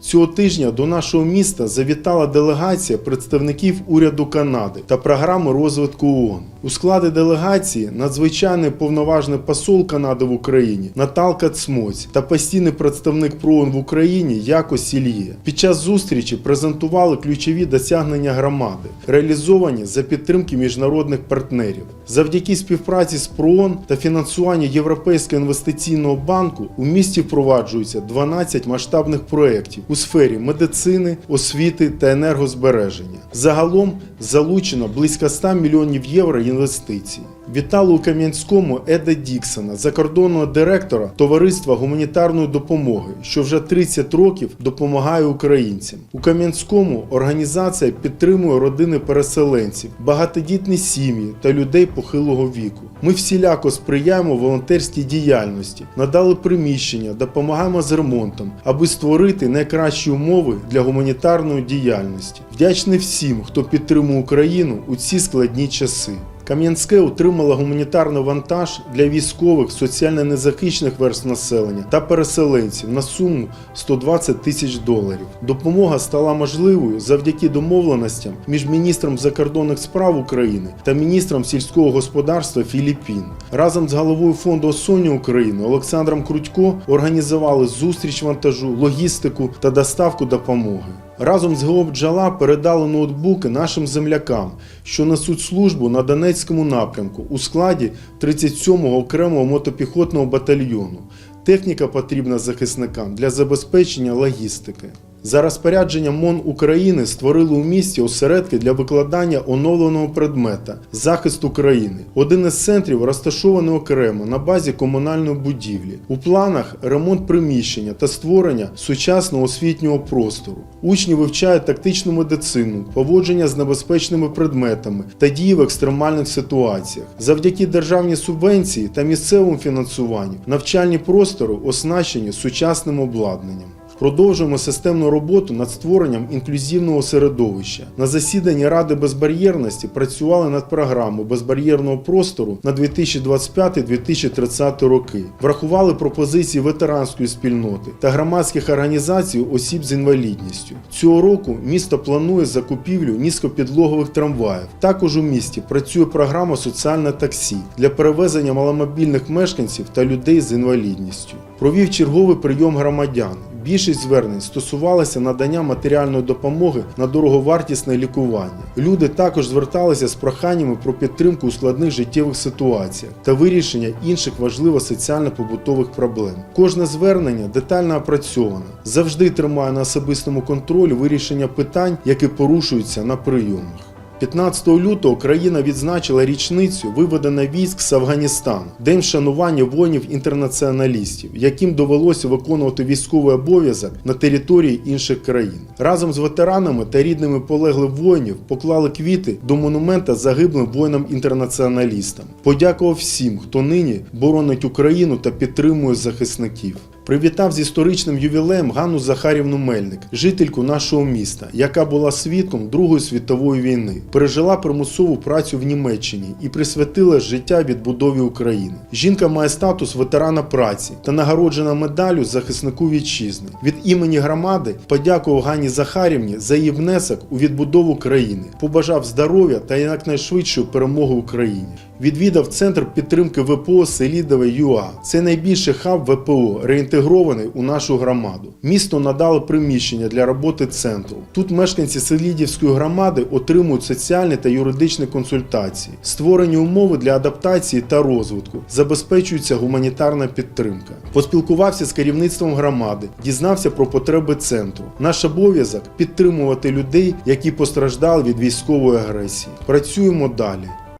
Цього тижня до нашого міста завітала делегація представників уряду Канади та програми розвитку ООН. У складі делегації надзвичайний повноважний посол Канади в Україні Наталка Цмоць та постійний представник ПРООН в Україні Яко Сільє. Під час зустрічі презентували ключові досягнення громади, реалізовані за підтримки міжнародних партнерів. Завдяки співпраці з ПРООН та фінансуванню Європейського інвестиційного банку у місті впроваджується 12 масштабних проєктів у сфері медицини, освіти та енергозбереження. Загалом залучено близько 100 мільйонів євро інвестицій. Вітали у Кам'янському Еда Діксона, закордонного директора Товариства гуманітарної допомоги, що вже 30 років допомагає українцям. У Кам'янському організація підтримує родини переселенців, багатодітні сім'ї та людей похилого віку. Ми всіляко сприяємо волонтерській діяльності, надали приміщення, допомагаємо з ремонтом, аби створити найкращі умови для гуманітарної діяльності. Вдячний всім, хто підтримує Україну у ці складні часи. Кам'янське отримало гуманітарний вантаж для військових, соціально незахищених верств населення та переселенців на суму 120 тисяч доларів. Допомога стала можливою завдяки домовленостям між міністром закордонних справ України та міністром сільського господарства Філіппін. Разом з головою фонду Осоні України Олександром Крутько організували зустріч вантажу, логістику та доставку допомоги. Разом з ГО «Бджала» передали ноутбуки нашим землякам, що несуть службу на Донецькому напрямку у складі 37-го окремого мотопіхотного батальйону. Техніка потрібна захисникам для забезпечення логістики. За розпорядженням МОН України створили у місті осередки для викладання оновленого предмета захист України. Один із центрів розташований окремо на базі комунальної будівлі. У планах ремонт приміщення та створення сучасного освітнього простору. Учні вивчають тактичну медицину, поводження з небезпечними предметами та дії в екстремальних ситуаціях. Завдяки державній субвенції та місцевому фінансуванню навчальні простори оснащені сучасним обладнанням. Продовжуємо системну роботу над створенням інклюзивного середовища. На засіданні Ради безбар'єрності працювали над програмою безбар'єрного простору на 2025-2030 роки. Врахували пропозиції ветеранської спільноти та громадських організацій осіб з інвалідністю. Цього року місто планує закупівлю низькопідлогових трамваїв. Також у місті працює програма соціальне таксі для перевезення маломобільних мешканців та людей з інвалідністю. Провів черговий прийом громадян. Більшість звернень стосувалася надання матеріальної допомоги на дороговартісне лікування. Люди також зверталися з проханнями про підтримку у складних життєвих ситуаціях та вирішення інших важливих соціально-побутових проблем. Кожне звернення детально опрацьоване, завжди тримає на особистому контролі вирішення питань, які порушуються на прийомах. 15 лютого країна відзначила річницю виведення військ з Афганістану, день вшанування воїнів-інтернаціоналістів, яким довелося виконувати військовий обов'язок на території інших країн. Разом з ветеранами та рідними полеглих воїнів поклали квіти до монумента загиблим воїнам-інтернаціоналістам. Подякував всім, хто нині боронить Україну та підтримує захисників. Привітав з історичним ювілеєм Ганну Захарівну Мельник, жительку нашого міста, яка була свідком Другої світової війни, пережила примусову працю в Німеччині і присвятила життя відбудові України. Жінка має статус ветерана праці та нагороджена медаллю захиснику вітчизни. Від імені громади подякував Ганні Захарівні за її внесок у відбудову країни, побажав здоров'я та якнайшвидшої перемоги Україні. Відвідав центр підтримки ВПО Селідове ЮА. Це найбільший хаб ВПО, реінтегрований у нашу громаду. Місто надало приміщення для роботи центру. Тут мешканці Селідівської громади отримують соціальні та юридичні консультації, створені умови для адаптації та розвитку, забезпечується гуманітарна підтримка. Поспілкувався з керівництвом громади, дізнався про потреби центру. Наш обов'язок підтримувати людей, які постраждали від військової агресії. Працюємо далі.